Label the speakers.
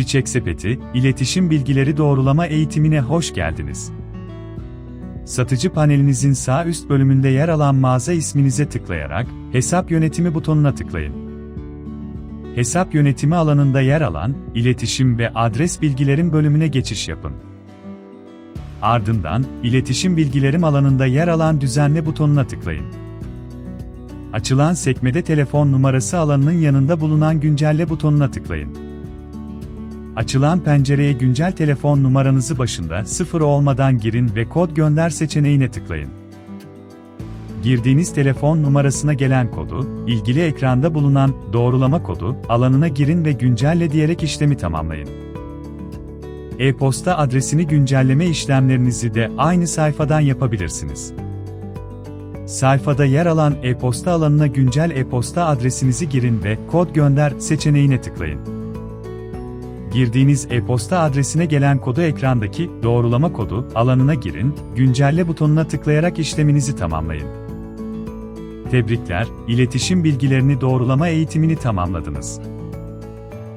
Speaker 1: Çiçek Sepeti, iletişim bilgileri doğrulama eğitimine hoş geldiniz. Satıcı panelinizin sağ üst bölümünde yer alan mağaza isminize tıklayarak, Hesap Yönetimi butonuna tıklayın. Hesap yönetimi alanında yer alan, iletişim ve adres bilgilerim bölümüne geçiş yapın. Ardından, iletişim bilgilerim alanında yer alan düzenle butonuna tıklayın. Açılan sekmede telefon numarası alanının yanında bulunan güncelle butonuna tıklayın. Açılan pencereye güncel telefon numaranızı başında sıfır olmadan girin ve kod gönder seçeneğine tıklayın. Girdiğiniz telefon numarasına gelen kodu, ilgili ekranda bulunan doğrulama kodu alanına girin ve güncelle diyerek işlemi tamamlayın. E-posta adresini güncelleme işlemlerinizi de aynı sayfadan yapabilirsiniz. Sayfada yer alan e-posta alanına güncel e-posta adresinizi girin ve kod gönder seçeneğine tıklayın. Girdiğiniz e-posta adresine gelen kodu ekrandaki doğrulama kodu alanına girin, güncelle butonuna tıklayarak işleminizi tamamlayın. Tebrikler, iletişim bilgilerini doğrulama eğitimini tamamladınız.